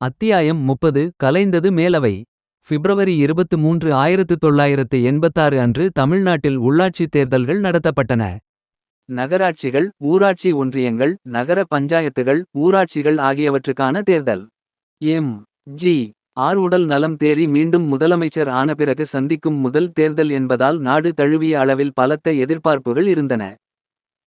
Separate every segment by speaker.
Speaker 1: அத்தியாயம் முப்பது கலைந்தது மேலவை பிப்ரவரி 23 1986 அன்று தமிழ்நாட்டில் உள்ளாட்சித் தேர்தல்கள் நடத்தப்பட்டன. நகராட்சிகள் ஊராட்சி ஒன்றியங்கள் நகர பஞ்சாயத்துகள் ஊராட்சிகள் ஆகியவற்றுக்கான தேர்தல். எம். ஜி. ஆர் உடல் நலம் தேறி மீண்டும் முதலமைச்சர் ஆன பிறகு சந்திக்கும் முதல் தேர்தல் என்பதால் நாடு தழுவிய அளவில் பலத்த எதிர்பார்ப்புகள் இருந்தன.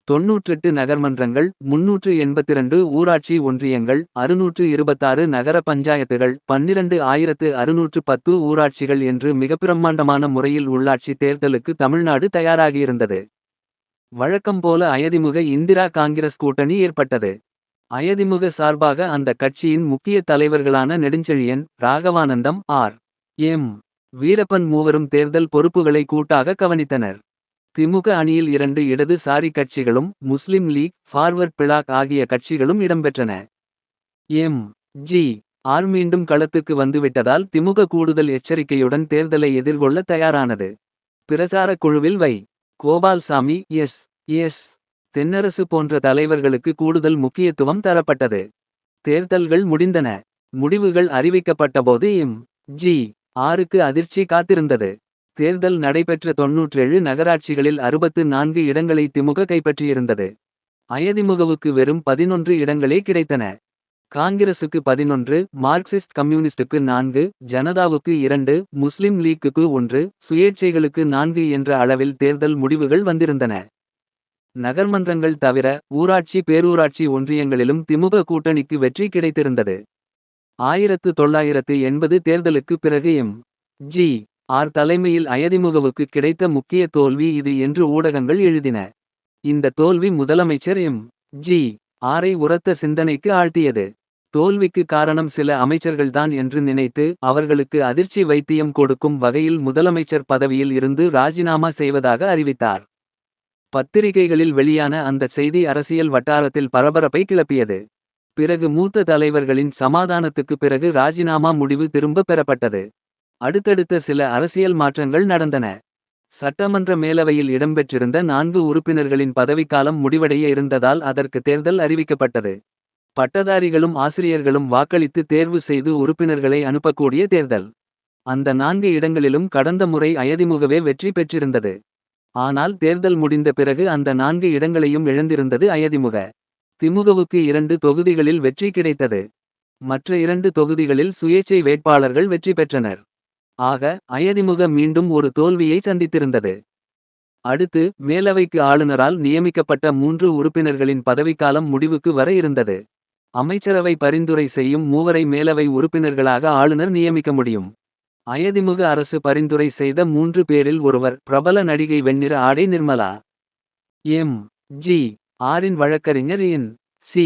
Speaker 1: 98 நகர்மன்றங்கள் 382 ஊராட்சி ஒன்றியங்கள் 626 நகர பஞ்சாயத்துகள் 12610 ஊராட்சிகள் என்று மிகப்பிரம்மாண்டமான முறையில் உள்ளாட்சி தேர்தலுக்கு தமிழ்நாடு தயாராகியிருந்தது. வழக்கம்போல அயதிமுக இந்திரா காங்கிரஸ் கூட்டணி ஏற்பட்டது. அயதிமுக சார்பாக அந்த கட்சியின் முக்கிய தலைவர்களான நெடுஞ்செழியன் ராகவானந்தம் ஆர். எம். வீரப்பன் மூவரும் தேர்தல் பொறுப்புகளை கூட்டாக கவனித்தனர். திமுக அணியில் இரண்டு இடது சாரி கட்சிகளும் முஸ்லிம் லீக் ஃபார்வர்ட் பிளாக் ஆகிய கட்சிகளும் இடம்பெற்றன. எம். ஜி. ஆர் மீண்டும் களத்துக்கு வந்துவிட்டதால் திமுக கூடுதல் எச்சரிக்கையுடன் தேர்தலை எதிர்கொள்ள தயாரானது. பிரசார குழுவில் வை. கோபால்சாமி எஸ். எஸ். தென்னரசு போன்ற தலைவர்களுக்கு கூடுதல் முக்கியத்துவம் தரப்பட்டது. தேர்தல்கள் முடிந்தன. முடிவுகள் அறிவிக்கப்பட்டபோது எம். ஜி. ஆருக்கு அதிர்ச்சி காத்திருந்தது. தேர்தல் நடைபெற்ற 97 நகராட்சிகளில் 64 இடங்களை திமுக கைப்பற்றியிருந்தது. அயதிமுகவுக்கு வெறும் 11 இடங்களே கிடைத்தன. காங்கிரசுக்கு 11 மார்க்சிஸ்ட் கம்யூனிஸ்டுக்கு நான்கு ஜனதாவுக்கு இரண்டு முஸ்லிம் லீக்குக்கு ஒன்று சுயேட்சைகளுக்கு நான்கு என்ற அளவில் தேர்தல் முடிவுகள் வந்திருந்தன. நகர்மன்றங்கள் தவிர ஊராட்சி பேரூராட்சி ஒன்றியங்களிலும் திமுக கூட்டணிக்கு வெற்றி கிடைத்திருந்தது. 1980 தேர்தலுக்கு பிறகு எம். ஜி. ஆர் தலைமையில் அயதிமுகவுக்கு கிடைத்த முக்கிய தோல்வி இது என்று ஊடகங்கள் எழுதின. இந்த தோல்வி முதலமைச்சர் எம். ஜி. ஆரை உரத்த சிந்தனைக்கு ஆழ்த்தியது. தோல்விக்கு காரணம் சில அமைச்சர்கள்தான் என்று நினைத்து அவர்களுக்கு அதிர்ச்சி வைத்தியம் கொடுக்கும் வகையில் முதலமைச்சர் பதவியில் இருந்து ராஜினாமா செய்வதாக அறிவித்தார். பத்திரிகைகளில் வெளியான அந்த செய்தி அரசியல் வட்டாரத்தில் பரபரப்பை கிளப்பியது. பிறகு மூத்த தலைவர்களின் சமாதானத்துக்கு பிறகு ராஜினாமா முடிவு திரும்ப பெறப்பட்டது. அடுத்தடுத்த சில அரசியல் மாற்றங்கள் நடந்தன. சட்டமன்ற மேலவையில் இடம்பெற்றிருந்த நான்கு உறுப்பினர்களின் பதவிக்காலம் முடிவடைய இருந்ததால் அதற்கு தேர்தல் அறிவிக்கப்பட்டது. பட்டதாரிகளும் ஆசிரியர்களும் வாக்களித்து தேர்வு செய்து உறுப்பினர்களை அனுப்பக்கூடிய தேர்தல். அந்த நான்கு இடங்களிலும் கடந்த முறை அயதிமுகவே வெற்றி பெற்றிருந்தது. ஆனால் தேர்தல் முடிந்த பிறகு அந்த நான்கு இடங்களையும் இழந்திருந்தது அயதிமுக. திமுகவுக்கு இரண்டு தொகுதிகளில் வெற்றி கிடைத்தது. மற்ற இரண்டு தொகுதிகளில் சுயேச்சை வேட்பாளர்கள் வெற்றி பெற்றனர். ஆக அயதிமுக மீண்டும் ஒரு தோல்வியை சந்தித்திருந்தது. அடுத்து மேலவைக்கு ஆளுநரால் நியமிக்கப்பட்ட மூன்று உறுப்பினர்களின் பதவிக்காலம் முடிவுக்கு வர இருந்தது. அமைச்சரவை பரிந்துரை செய்யும் மூவரை மேலவை உறுப்பினர்களாக ஆளுநர் நியமிக்க முடியும். அயதிமுக அரசு பரிந்துரை செய்த மூன்று பேரில் ஒருவர் பிரபல நடிகை வெண்ணிற ஆடை நிர்மலா. எம். ஜி. ஆரின் வழக்கறிஞர் என். சி.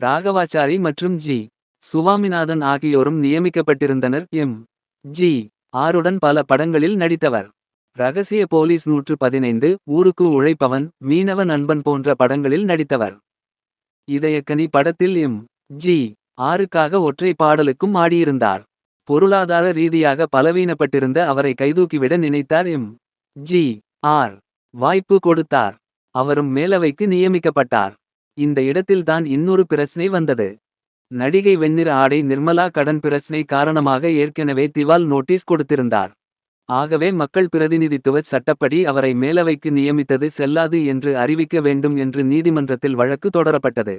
Speaker 1: ராகவாச்சாரி மற்றும் ஜி. சுவாமிநாதன் ஆகியோரும் நியமிக்கப்பட்டிருந்தனர் எம். ஜி. ஆறுடன் பல படங்களில் நடித்தவர். ரகசிய போலீஸ் நூற்று பதினைந்து ஊருக்கு உழைப்பவன் மீனவ நண்பன் போன்ற படங்களில் நடித்தவர். இதயக்கனி படத்தில் எம். ஜி. ஆறுக்காக ஒற்றை பாடலுக்கும் ஆடியிருந்தார். பொருளாதார ரீதியாக பலவீனப்பட்டிருந்த அவரை கைதூக்கிவிட நினைத்தார் எம். ஜி. ஆர். வாய்ப்பு கொடுத்தார். அவரும் மேலவைக்கு நியமிக்கப்பட்டார். இந்த இடத்தில்தான் இன்னொரு பிரச்சனை வந்தது. நடிகை வெண்ணிற ஆடை நிர்மலா கடன் பிரச்சினை காரணமாக ஏற்கெனவே திவால் நோட்டீஸ் கொடுத்திருந்தார். ஆகவே மக்கள் பிரதிநிதித்துவச் சட்டப்படி அவரை மேலவைக்கு நியமித்தது செல்லாது என்று அறிவிக்க வேண்டும் என்று நீதிமன்றத்தில் வழக்கு தொடரப்பட்டது.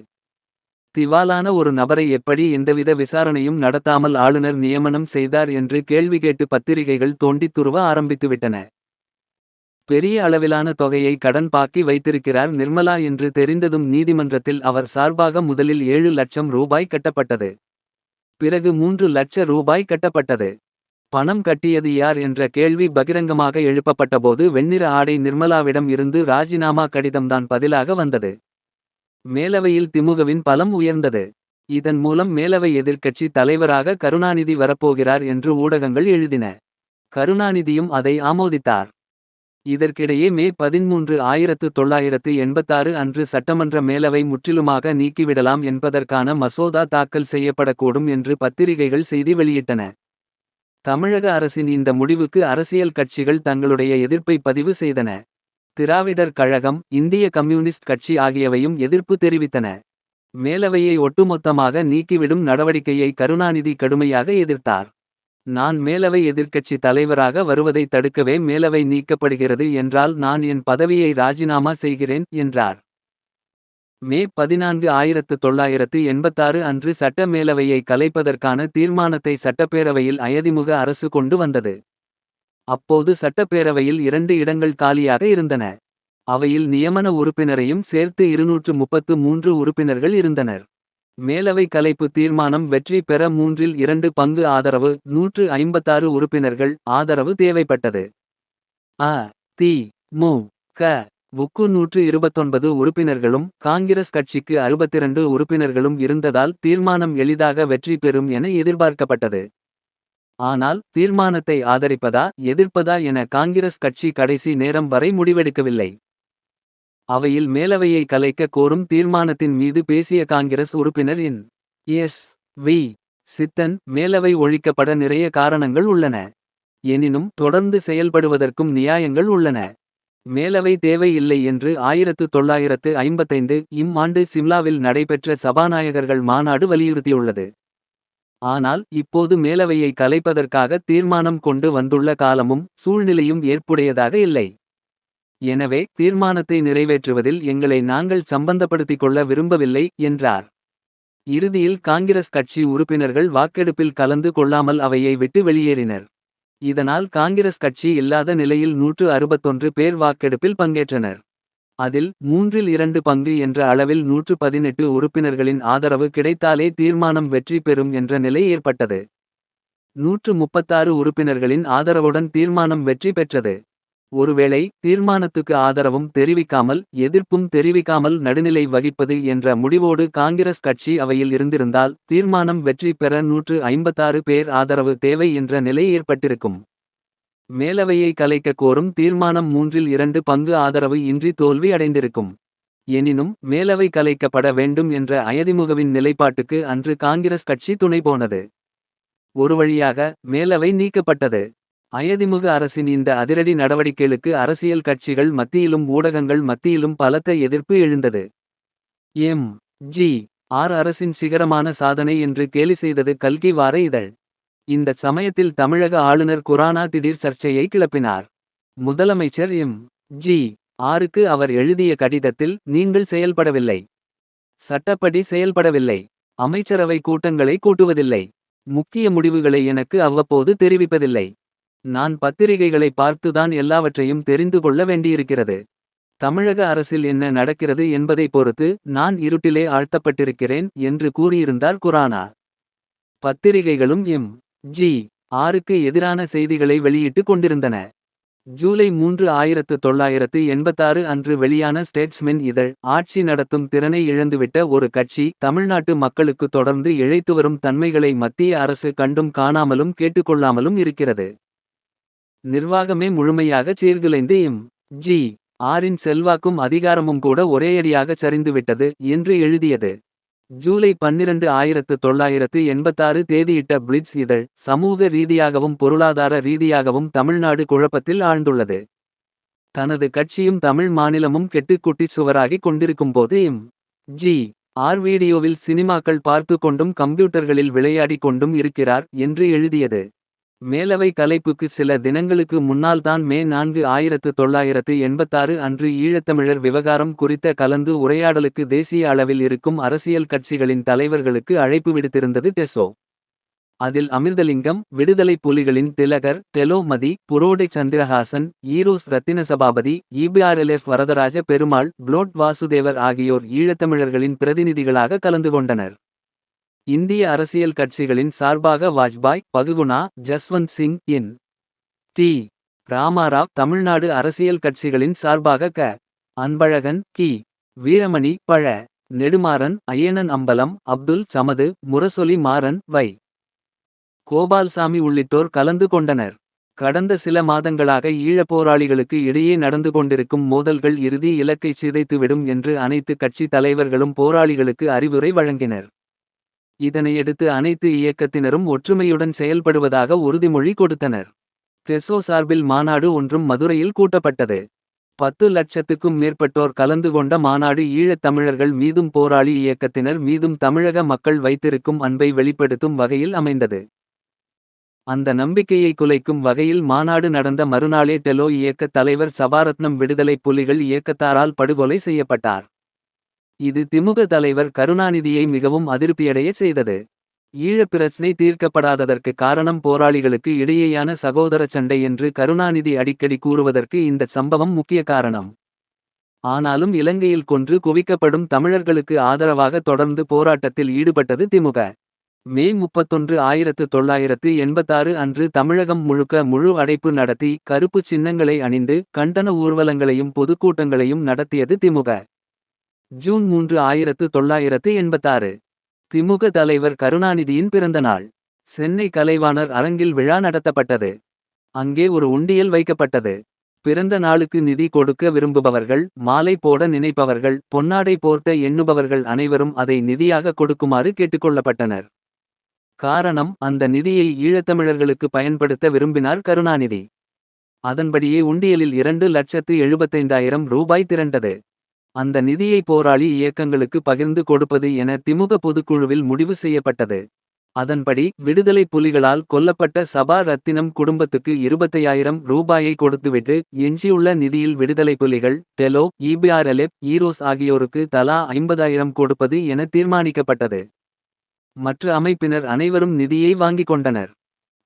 Speaker 1: திவாலான ஒரு நபரை எப்படி எந்தவித விசாரணையும் நடத்தாமல் ஆளுநர் நியமனம் செய்தார் என்று கேள்வி கேட்டு பத்திரிகைகள் தோண்டித் துருவ ஆரம்பித்துவிட்டன. பெரிய அளவிலான தொகையை கடன் பாக்கி வைத்திருக்கிறார் நிர்மலா என்று தெரிந்ததும் நீதிமன்றத்தில் அவர் சார்பாக முதலில் ஏழு லட்சம் ரூபாய் கட்டப்பட்டது. பிறகு மூன்று லட்ச ரூபாய் கட்டப்பட்டது. பணம் கட்டியது யார் என்ற கேள்வி பகிரங்கமாக எழுப்பப்பட்டபோது வெண்ணிற ஆடை நிர்மலாவிடம் இருந்து ராஜினாமா கடிதம்தான் பதிலாக வந்தது. மேலவையில் திமுகவின் பலம் உயர்ந்தது. இதன் மூலம் மேலவை எதிர்க்கட்சி தலைவராக கருணாநிதி வரப்போகிறார் என்று ஊடகங்கள் எழுதின. கருணாநிதியும் அதை ஆமோதித்தார். இதற்கிடையே மே 13 1986 அன்று சட்டமன்ற மேலவை முற்றிலுமாக நீக்கிவிடலாம் என்பதற்கான மசோதா தாக்கல் செய்யப்படக்கூடும் என்று பத்திரிகைகள் செய்தி வெளியிட்டன. தமிழக அரசின் இந்த முடிவுக்கு அரசியல் கட்சிகள் தங்களுடைய எதிர்ப்பை பதிவு செய்தன. திராவிடர் கழகம் இந்திய கம்யூனிஸ்ட் கட்சி ஆகியவையும் எதிர்ப்பு தெரிவித்தன. மேலவையை ஒட்டுமொத்தமாக நீக்கிவிடும் நடவடிக்கையை கருணாநிதி கடுமையாக எதிர்த்தார். நான் மேலவை எதிர்க்கட்சி தலைவராக வருவதை தடுக்கவே மேலவை நீக்கப்படுகிறது என்றால் நான் என் பதவியை ராஜினாமா செய்கிறேன் என்றார். மே பதினான்கு ஆயிரத்து தொள்ளாயிரத்து எண்பத்தாறு அன்று சட்ட மேலவையை கலைப்பதற்கான தீர்மானத்தை சட்டப்பேரவையில் அயதிமுக அரசு கொண்டு வந்தது. அப்போது சட்டப்பேரவையில் இரண்டு இடங்கள் காலியாக இருந்தன. அவையில் நியமன உறுப்பினரையும் சேர்த்து இருநூற்று முப்பத்து மூன்று உறுப்பினர்கள் இருந்தனர். மேலவை கலைப்பு தீர்மானம் வெற்றி பெற மூன்றில் இரண்டு பங்கு ஆதரவு நூற்று ஐம்பத்தாறு உறுப்பினர்கள் ஆதரவு தேவைப்பட்டது. அ தி மு க வுக்கு நூற்று இருபத்தொன்பது உறுப்பினர்களும் காங்கிரஸ் கட்சிக்கு அறுபத்திரண்டு உறுப்பினர்களும் இருந்ததால் தீர்மானம் எளிதாக வெற்றி பெறும் என எதிர்பார்க்கப்பட்டது. ஆனால் தீர்மானத்தை ஆதரிப்பதா எதிர்ப்பதா என காங்கிரஸ் கட்சி கடைசி நேரம் வரை முடிவெடுக்கவில்லை. அவையில் மேலவையை கலைக்க கோரும் தீர்மானத்தின் மீது பேசிய காங்கிரஸ் உறுப்பினர் என். எஸ். வி. சித்தன் மேலவை ஒழிக்கப்பட நிறைய காரணங்கள் உள்ளன. எனினும் தொடர்ந்து செயல்படுவதற்கும் நியாயங்கள் உள்ளன. மேலவை தேவையில்லை என்று ஆயிரத்து தொள்ளாயிரத்து ஐம்பத்தைந்து இம் ஆண்டு சிம்லாவில் நடைபெற்ற சபாநாயகர்கள் மாநாடு வலியுறுத்தியுள்ளது. ஆனால் இப்போது மேலவையை கலைப்பதற்காக தீர்மானம் கொண்டு வந்துள்ள காலமும் சூழ்நிலையும் ஏற்புடையதாக இல்லை. எனவே தீர்மானத்தை நிறைவேற்றுவதில் எங்களை நாங்கள் சம்பந்தப்படுத்திக் கொள்ள விரும்பவில்லை என்றார். இறுதியில் காங்கிரஸ் கட்சி உறுப்பினர்கள் வாக்கெடுப்பில் கலந்து கொள்ளாமல் அவையை விட்டு வெளியேறினர். இதனால் காங்கிரஸ் கட்சி இல்லாத நிலையில் நூற்று அறுபத்தொன்று பேர் வாக்கெடுப்பில் பங்கேற்றனர். அதில் மூன்றில் இரண்டு பங்கு என்ற அளவில் நூற்று பதினெட்டு உறுப்பினர்களின் ஆதரவு கிடைத்தாலே தீர்மானம் வெற்றி பெறும் என்ற நிலை ஏற்பட்டது. நூற்று முப்பத்தாறு உறுப்பினர்களின் ஆதரவுடன் தீர்மானம் வெற்றி பெற்றது. ஒருவேளை தீர்மானத்துக்கு ஆதரவும் தெரிவிக்காமல் எதிர்ப்பும் தெரிவிக்காமல் நடுநிலை வகிப்பது என்ற முடிவோடு காங்கிரஸ் கட்சி அவையில் இருந்திருந்தால் தீர்மானம் வெற்றி பெற நூற்று ஐம்பத்தாறு பேர் ஆதரவு தேவை என்ற நிலை ஏற்பட்டிருக்கும். மேலவையை கலைக்க கோரும் தீர்மானம் மூன்றில் இரண்டு பங்கு ஆதரவு இன்றி தோல்வி அடைந்திருக்கும். எனினும் மேலவை கலைக்கப்பட வேண்டும் என்ற அயதிமுகவின் நிலைப்பாட்டுக்கு அன்று காங்கிரஸ் கட்சி துணை போனது. ஒரு வழியாக மேலவை நீக்கப்பட்டது. அயதிமுக அரசின் இந்த அதிரடி நடவடிக்கைகளுக்கு அரசியல் கட்சிகள் மத்தியிலும் ஊடகங்கள் மத்தியிலும் பலத்த எதிர்ப்பு எழுந்தது. எம். ஜி. ஆர் அரசின் சிகரமான சாதனை என்று கேலி செய்தது கல்கி வார இதழ். இந்த சமயத்தில் தமிழக ஆளுநர் குரானா திடீர் சர்ச்சையை கிளப்பினார். முதலமைச்சர் எம். ஜி. ஆருக்கு அவர் எழுதிய கடிதத்தில் நீங்கள் செயல்படவில்லை. சட்டப்படி செயல்படவில்லை. அமைச்சரவை கூட்டங்களை கூட்டுவதில்லை. முக்கிய முடிவுகளை எனக்கு அவ்வப்போது தெரிவிப்பதில்லை. நான் பத்திரிகைகளை பார்த்துதான் எல்லாவற்றையும் தெரிந்து கொள்ள வேண்டியிருக்கிறது. தமிழக அரசில் என்ன நடக்கிறது என்பதை பொறுத்து நான் இருட்டிலே ஆழ்த்தப்பட்டிருக்கிறேன் என்று கூறியிருந்தார் குரானா. பத்திரிகைகளும் எம். ஜி. ஆறுக்கு எதிரான செய்திகளை வெளியிட்டு கொண்டிருந்தன. ஜூலை மூன்று ஆயிரத்து தொள்ளாயிரத்து எண்பத்தாறு அன்று வெளியான ஸ்டேட்ஸ்மென் இதழ் ஆட்சி நடத்தும் திறனை இழந்துவிட்ட ஒரு கட்சி தமிழ்நாட்டு மக்களுக்கு தொடர்ந்து இழைத்து வரும் தன்மைகளை மத்திய அரசு கண்டும் காணாமலும் கேட்டுக்கொள்ளாமலும் இருக்கிறது. நிர்வாகமே முழுமையாகச் சீர்குலைந்து எம். ஜி. ஆரின் செல்வாக்கும் அதிகாரமும் கூட ஒரேயடியாகச் சரிந்துவிட்டது என்று எழுதியது. ஜூலை பன்னிரண்டு ஆயிரத்து தொள்ளாயிரத்து எண்பத்தாறு தேதியிட்ட பிளிட்ஸ் இதழ் சமூக ரீதியாகவும் பொருளாதார ரீதியாகவும் தமிழ்நாடு குழப்பத்தில் ஆழ்ந்துள்ளது. தனது கட்சியும் தமிழ் மாநிலமும் கெட்டுக் குட்டிச் சுவராகிக் கொண்டிருக்கும்போது எம். ஜி. ஆர் வீடியோவில் சினிமாக்கள் பார்த்து கொண்டும் கம்ப்யூட்டர்களில் விளையாடிக் கொண்டும் இருக்கிறார் என்று எழுதியது. மேலவை கலைப்புக்கு சில தினங்களுக்கு முன்னால்தான் மே நான்கு ஆயிரத்து தொள்ளாயிரத்து எண்பத்தாறு அன்று ஈழத்தமிழர் விவகாரம் குறித்த கலந்து உரையாடலுக்கு தேசிய அளவில் இருக்கும் அரசியல் கட்சிகளின் தலைவர்களுக்கு அழைப்பு விடுத்திருந்தது டெசோ. அதில் அமிர்தலிங்கம் விடுதலைப் புலிகளின் திலகர் டெலோமதி புரோடை Chandrahasan EROS Rathinasabapathy EPRLF Varadaraja Perumal PLOT Vasudevar ஆகியோர் ஈழத்தமிழர்களின் பிரதிநிதிகளாக கலந்து கொண்டனர். இந்திய அரசியல் கட்சிகளின் சார்பாக வாஜ்பாய் பகுகுணா ஜஸ்வந்த் சிங் என். டி. ராமாராவ் தமிழ்நாடு அரசியல் கட்சிகளின் சார்பாக க. அன்பழகன் கி. வீரமணி பழ. நெடுமாறன் அய்யனன் அம்பலம் அப்துல் சமது முரசொலி மாறன் வை. கோபால்சாமி உள்ளிட்டோர் கலந்து கொண்டனர். கடந்த சில மாதங்களாக ஈழப் போராளிகளுக்கு இடையே நடந்து கொண்டிருக்கும் மோதல்கள் இறுதி இலக்கைச் சிதைத்துவிடும் என்று அனைத்து கட்சி தலைவர்களும் போராளிகளுக்கு அறிவுரை வழங்கினர். இதனையடுத்து அனைத்து இயக்கத்தினரும் ஒற்றுமையுடன் செயல்படுவதாக உறுதிமொழி கொடுத்தனர். டெசோ சார்பில் மாநாடு ஒன்றும் மதுரையில் கூட்டப்பட்டது. பத்து லட்சத்துக்கும் மேற்பட்டோர் கலந்து கொண்ட மாநாடு ஈழத் தமிழர்கள் மீதும் போராளி இயக்கத்தினர் மீதும் தமிழக மக்கள் வைத்திருக்கும் அன்பை வெளிப்படுத்தும் வகையில் அமைந்தது. அந்த நம்பிக்கையை குலைக்கும் வகையில் மாநாடு நடந்த மறுநாளே டெலோ இயக்கத் தலைவர் சபாரத்னம் விடுதலைப் புலிகள் இயக்கத்தாரால் படுகொலை செய்யப்பட்டார். இது திமுக தலைவர் கருணாநிதியை மிகவும் அதிருப்தியடைய செய்தது. ஈழப் பிரச்சினை தீர்க்கப்படாததற்கு காரணம் போராளிகளுக்கு இடையேயான சகோதர சண்டை என்று கருணாநிதி அடிக்கடி கூறுவதற்கு இந்தச் சம்பவம் முக்கிய காரணம். ஆனாலும் இலங்கையில் கொன்று குவிக்கப்படும் தமிழர்களுக்கு ஆதரவாக தொடர்ந்து போராட்டத்தில் ஈடுபட்டது திமுக. மே முப்பத்தொன்று ஆயிரத்து தொள்ளாயிரத்து எண்பத்தாறு அன்று தமிழகம் முழுக்க முழு அடைப்பு நடத்தி கருப்புச் சின்னங்களை அணிந்து கண்டன ஊர்வலங்களையும் பொதுக்கூட்டங்களையும் நடத்தியது திமுக. ஜூன் மூன்று ஆயிரத்து தொள்ளாயிரத்து எண்பத்தாறு. திமுக தலைவர் கருணாநிதியின் பிறந்த நாள் சென்னை கலைவாணர் அரங்கில் விழா நடத்தப்பட்டது. அங்கே ஒரு உண்டியல் வைக்கப்பட்டது. பிறந்த நாளுக்கு நிதி கொடுக்க விரும்புபவர்கள் மாலை போட நினைப்பவர்கள் பொன்னாடை போர்த்த எண்ணுபவர்கள் அனைவரும் அதை நிதியாக கொடுக்குமாறு கேட்டுக்கொள்ளப்பட்டனர். காரணம் அந்த நிதியை ஈழத்தமிழர்களுக்கு பயன்படுத்த விரும்பினார் கருணாநிதி. அதன்படியே உண்டியலில் இரண்டு லட்சத்து எழுபத்தைந்தாயிரம் ரூபாய் திரண்டது. அந்த நிதியை போராளி இயக்கங்களுக்கு பகிர்ந்து கொடுப்பது என திமுக பொதுக்குழுவில் முடிவு செய்யப்பட்டது. அதன்படி விடுதலை புலிகளால் கொல்லப்பட்ட சபா ரத்தினம் குடும்பத்துக்கு இருபத்தையாயிரம் ரூபாயை கொடுத்துவிட்டு எஞ்சியுள்ள நிதியில் விடுதலை புலிகள் டெலோ இபிஆர்எல்எப் ஈரோஸ் ஆகியோருக்கு தலா ஐம்பதாயிரம் கொடுப்பது என தீர்மானிக்கப்பட்டது. மற்ற அமைப்பினர் அனைவரும் நிதியை வாங்கிக் கொண்டனர்.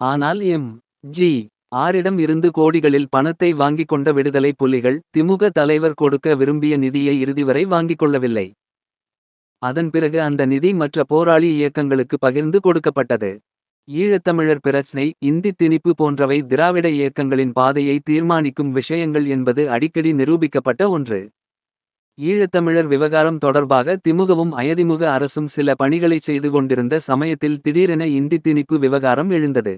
Speaker 1: ஆனால் எம். ஜி. ஆரிடம் இருந்து கோடிகளில் பணத்தை வாங்கிக் கொண்ட விடுதலை புலிகள் திமுக தலைவர் கொடுக்க விரும்பிய நிதியை இறுதிவரை வாங்கிக் கொள்ளவில்லை. அதன் பிறகு அந்த நிதி மற்ற போராளி இயக்கங்களுக்கு பகிர்ந்து கொடுக்கப்பட்டது. ஈழத்தமிழர் பிரச்சினை இந்தி திணிப்பு போன்றவை திராவிட இயக்கங்களின் பாதையை தீர்மானிக்கும் விஷயங்கள் என்பது அடிக்கடி நிரூபிக்கப்பட்ட ஒன்று. ஈழத்தமிழர் விவகாரம் தொடர்பாக திமுகவும் அயதிமுக அரசும் சில பணிகளைச் செய்து கொண்டிருந்த சமயத்தில் திடீரென இந்தி திணிப்பு விவகாரம் எழுந்தது.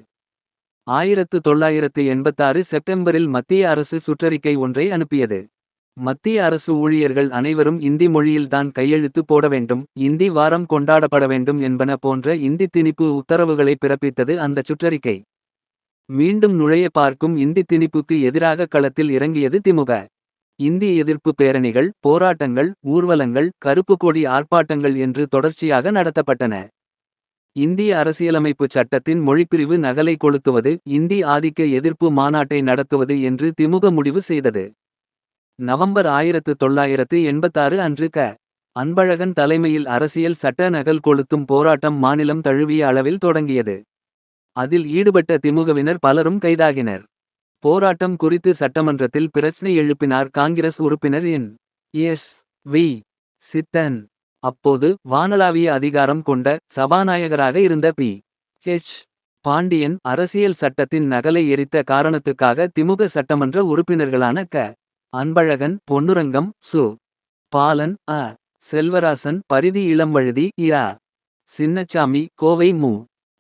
Speaker 1: ஆயிரத்து தொள்ளாயிரத்து எண்பத்தாறு செப்டம்பரில் மத்திய அரசு சுற்றறிக்கை ஒன்றை அனுப்பியது. மத்திய அரசு ஊழியர்கள் அனைவரும் இந்தி மொழியில்தான் கையெழுத்து போட வேண்டும். இந்தி வாரம் கொண்டாடப்பட வேண்டும் என்பன போன்ற இந்தி திணிப்பு உத்தரவுகளை பிறப்பித்தது அந்த சுற்றறிக்கை. மீண்டும் நுழைய பார்க்கும் இந்தி திணிப்புக்கு எதிராக களத்தில் இறங்கியது திமுக. இந்தி எதிர்ப்பு பேரணிகள் போராட்டங்கள் ஊர்வலங்கள் கருப்பு கொடி ஆர்ப்பாட்டங்கள் என்று தொடர்ச்சியாக நடத்தப்பட்டன. இந்திய அரசியலமைப்பு சட்டத்தின் மொழிப்பிரிவு நகலை கொளுத்துவது இந்தி ஆதிக்க எதிர்ப்பு மாநாட்டை நடத்துவது என்று திமுக முடிவு செய்தது. நவம்பர் ஆயிரத்து தொள்ளாயிரத்து எண்பத்தாறு அன்று க. அன்பழகன் தலைமையில் அரசியல் சட்ட நகல் கொளுத்தும் போராட்டம் மாநிலம் தழுவிய அளவில் தொடங்கியது. அதில் ஈடுபட்ட திமுகவினர் பலரும் கைதாகினர். போராட்டம் குறித்து சட்டமன்றத்தில் பிரச்சினை எழுப்பினார் காங்கிரஸ் உறுப்பினர் என். எஸ். வி. சித்தன். அப்போது வானளாவிய அதிகாரம் கொண்ட சபாநாயகராக இருந்த பி. ஹெச். பாண்டியன் அரசியல் சட்டத்தின் நகலை எரித்த காரணத்துக்காக திமுக சட்டமன்ற உறுப்பினர்களான க. அன்பழகன் பொன்னுரங்கம் சு. பாலன் அ. செல்வராசன் பரிதி இளம்வழுதி இரா. சின்னச்சாமி கோவை மு.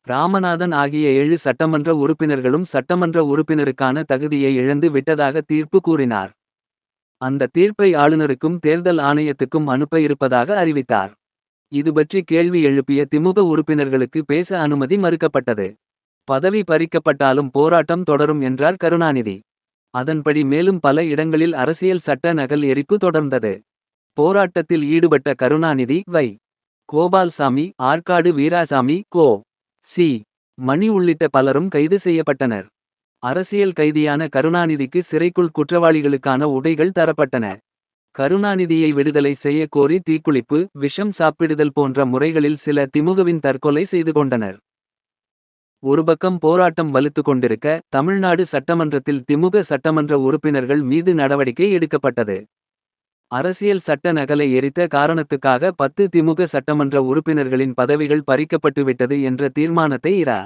Speaker 1: ராமநாதன் ஆகிய ஏழு சட்டமன்ற உறுப்பினர்களும் சட்டமன்ற உறுப்பினருக்கான தகுதியை இழந்து விட்டதாக தீர்ப்பு கூறினார். அந்த தீர்ப்பை ஆளுநருக்கும் தேர்தல் ஆணையத்துக்கும் அனுப்ப இருப்பதாக அறிவித்தார். இதுபற்றி கேள்வி எழுப்பிய திமுக உறுப்பினர்களுக்கு பேச அனுமதி மறுக்கப்பட்டது. பதவி பறிக்கப்பட்டாலும் போராட்டம் தொடரும் என்றார் கருணாநிதி. அதன்படி மேலும் பல இடங்களில் அரசியல் சட்ட நகல் எரிப்பு தொடர்ந்தது. போராட்டத்தில் ஈடுபட்ட கருணாநிதி வை. கோபால்சாமி ஆற்காடு வீராசாமி கோ. சி. மணி உள்ளிட்ட பலரும் கைது செய்யப்பட்டனர். அரசியல் கைதியான கருணாநிதிக்கு சிறைக்குள் குற்றவாளிகளுக்கான உடைகள் தரப்பட்டன. கருணாநிதியை விடுதலை செய்ய கோரி தீக்குளிப்பு விஷம் சாப்பிடுதல் போன்ற முறைகளில் சில திமுகவின் தற்கொலை செய்து கொண்டனர். ஒருபக்கம் போராட்டம் வலுத்து கொண்டிருக்க தமிழ்நாடு சட்டமன்றத்தில் திமுக சட்டமன்ற உறுப்பினர்கள் மீது நடவடிக்கை எடுக்கப்பட்டது. அரசியல் சட்ட நகலை எரித்த காரணத்துக்காக பத்து திமுக சட்டமன்ற உறுப்பினர்களின் பதவிகள் பறிக்கப்பட்டுவிட்டது என்ற தீர்மானத்தை இரா.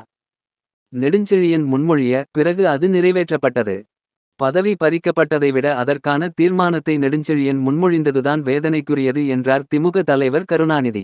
Speaker 1: நெடுஞ்செழியன் முன்மொழிய பிறகு அது நிறைவேற்றப்பட்டது. பதவி பறிக்கப்பட்டதை விட அதற்கான தீர்மானத்தை நெடுஞ்செழியன் முன்மொழிந்ததுதான் வேதனைக்குரியது என்றார் திமுக தலைவர் கருணாநிதி.